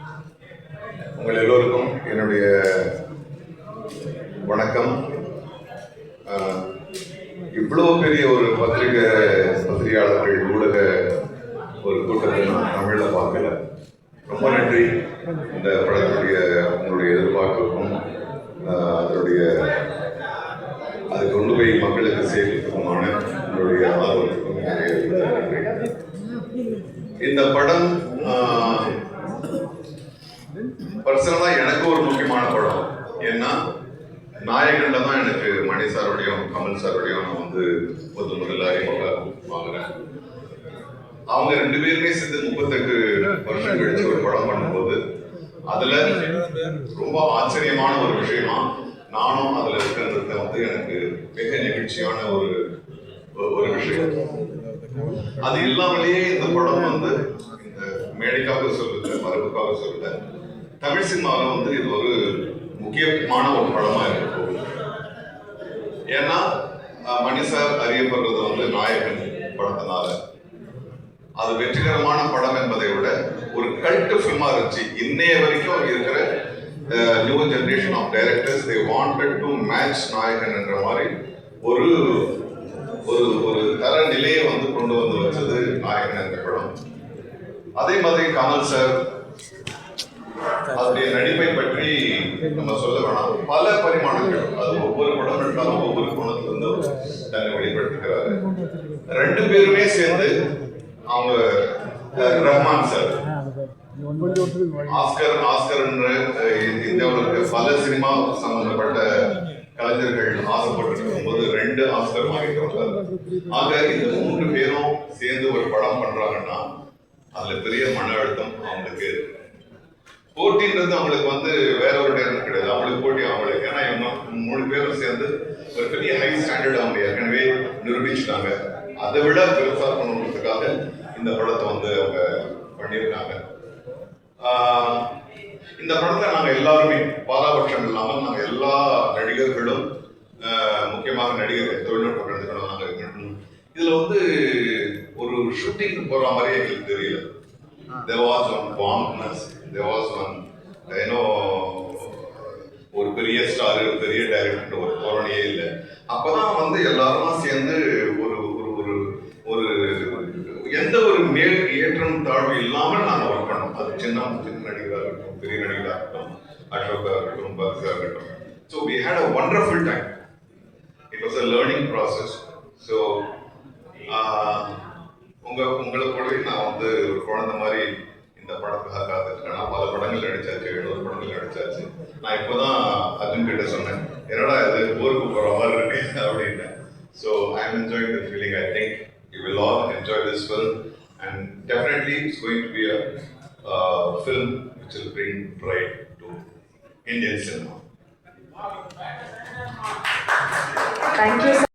உங்கள் எல்லோருக்கும் என்னுடைய வணக்கம். இவ்வளோ இவ்வளவு பெரிய ஒரு பத்திரிகை பத்திரிகையாளர்கள் ஊடக ஒரு கூட்டத்தை நான் தமிழில் பார்க்கல. ரொம்ப நன்றி இந்த படத்துடைய உங்களுடைய எதிர்பார்ப்புக்கும் அதனுடைய அது கொண்டு போய் மக்களுக்கு சேர்க்கிறதுக்குமான உங்களுடைய ஆர்வத்துக்கும் நிறைய நன்றி இந்த படம் பர்சனலாக எனக்கு ஒரு முக்கியமான படம். ஏன்னா நாயகன்ல தான் எனக்கு மணி சாரோடையும் கமல் சாரோடையும் நான் வந்து முதல் முதல்ல அறிமுகம் வாங்குறேன். அவங்க ரெண்டு பேருமே சேர்ந்து முப்பத்தெட்டு வருஷம் கழிச்சு ஒரு படம் பண்ணும்போது அதுல ரொம்ப ஆச்சரியமான ஒரு விஷயமா நானும் அதுல இருக்கிறது வந்து எனக்கு மிக நெகிழ்ச்சியான ஒரு ஒரு விஷயம். அது இல்லாமலேயே இந்த படம் வந்து இந்த மேடைக்காக சொல்லுங்க மரபுக்காக சொல்லுங்க தமிழ் சினிமாவில் வந்து இது ஒரு முக்கியமான ஒரு படமாக இருக்க. போகுது ஏன்னா மணி சார் அறியப்படுறது வந்து நாயகன் படத்தினால. அது வெற்றிகரமான படம் என்பதை விட ஒரு கல்ட்டு ஃபிலிமாக இருந்துச்சு. இன்னைய வரைக்கும் இருக்கிற new generation of directors they wanted to match Nayakan என்ற மாதிரி ஒரு ஒரு ஒரு தர நிலையை வந்து கொண்டு வந்து வச்சது நாயகன் என்ற படம். அதே மாதிரி கமல் சார் அதனுடைய நடிப்பை பற்றி நம்ம சொல்ல வேணாம். பல பரிமாணங்கள். அது ஒவ்வொரு படம் எடுத்தாலும் ஒவ்வொரு கோணத்திலிருந்து தன்னை வெளிப்படுத்துகிறாரு ரெண்டு பேருமே சேர்ந்து அவங்க ரஹ்மான் சார். ஆஸ்கர் ஆஸ்கர் இந்தியாவில் பல சினிமா சம்பந்தப்பட்ட கலைஞர்கள் ஆசைப்பட்டு போது ரெண்டு ஆஸ்கர் வாங்கிட்டு வந்தார் ஆக இந்த மூன்று பேரும் சேர்ந்து ஒரு படம் பண்றாங்கன்னா அதுல பெரிய மன அழுத்தம் அவங்களுக்கு இருக்கு போட்டின்றது அவங்களுக்கு வந்து வேற ஒரு நேரம் கிடையாது. அவங்களுக்கு போட்டி அவங்களுக்கு ஏன்னா இவங்க மூணு பேரும் சேர்ந்து ஒரு பெரிய ஹை ஸ்டாண்டர்ட் அவங்க ஏற்கனவே நிரூபிச்சுட்டாங்க. அதை விட பெருசாக பண்ணணுன்றதுக்காக இந்த படத்தை வந்து அவங்க பண்ணியிருக்காங்க. இந்த படத்தை நாங்கள் எல்லாருமே பாராபட்சம் இல்லாமல் நாங்கள் எல்லா நடிகர்களும் முக்கியமாக நடிகர்கள் தொழில்நுட்ப கலைஞர்களும் நாங்க இருக்கணும். இதில் வந்து ஒரு ஷூட்டிங் போகிற மாதிரி எங்களுக்கு தெரியல. There was one bombness there was one you know ஒரு பெரிய ஸ்டார் பெரிய டைரக்டர் ஒரு தோரணையே இல்லை. அப்பதான் வந்து எல்லாரும் சேர்ந்து ஒரு ஒரு ஒரு ஒரு எந்த ஒரு மேல் ஏற்றம் தாழ்வு இல்லாமல் நாங்க ஒர்க் பண்ணோம். அது சின்ன சின்ன நடிகராக இருக்கட்டும் பெரிய நடிகராக இருக்கட்டும் அசோகா இருக்கட்டும் பர்ஸாக இருக்கட்டும். So we had a wonderful time it was a learning process so உங்க உங்களை கூடவே நான் வந்து ஒரு குழந்தை மாதிரி இந்த படத்துக்காக காத்துட்டு நான் பல படங்கள் நடிச்சாச்சு எழுபது படங்கள் நடிச்சாச்சு நான் இப்போதான் அர்ஜுன் கிட்ட சொன்னேன். என்னடா இது? ஊருக்கு போற மாதிரி இருக்கு. அப்படின்னு so I am enjoying the feeling I think you will all enjoy this film and definitely it's going to be a film which will bring pride to Indian cinema Thank you.